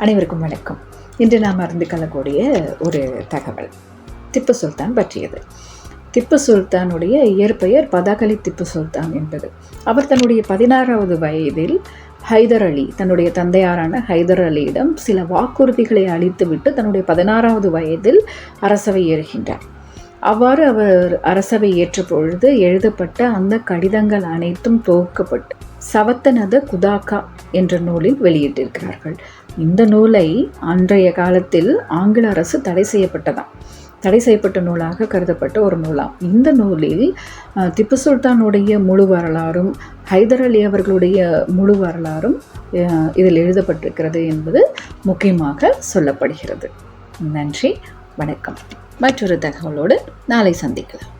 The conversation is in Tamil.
அனைவருக்கும் வணக்கம். இன்று நாம் அறிந்து கொள்ளக்கூடிய ஒரு தகவல். திப்பு சுல்தான் பற்றியது. திப்பு சுல்தானுடைய இயற்பெயர் பதாகலி திப்பு சுல்தான் என்பது. அவர் தன்னுடைய பதினாறாவது வயதில் ஹைதர் அலி தன்னுடைய தந்தையாரான ஹைதர் அலியிடம் சில வாக்குறுதிகளை அளித்துவிட்டு தன்னுடைய பதினாறாவது வயதில் அரசவை ஏறுகின்றார். அவ்வாறு அவர் அரசவை ஏற்ற பொழுது எழுதப்பட்ட அந்த கடிதங்கள் அனைத்தும் தொகுக்கப்பட்டு சவத்தனத குதாக்கா என்ற நூலில் வெளியிட்டிருக்கிறார்கள். இந்த நூலை அன்றைய காலத்தில் ஆங்கில அரசு தடை செய்யப்பட்டதாம். தடை செய்யப்பட்ட நூலாக கருதப்பட்ட ஒரு நூலாம். இந்த நூலில் திப்பு சுல்தானுடைய முழு வரலாறும் ஹைதர் அலி அவர்களுடைய முழு வரலாறும் இதில் எழுதப்பட்டிருக்கிறது என்பது முக்கியமாக சொல்லப்படுகிறது. நன்றி வணக்கம். மற்றொரு தகவலோடு நாளை சந்திக்கலாம்.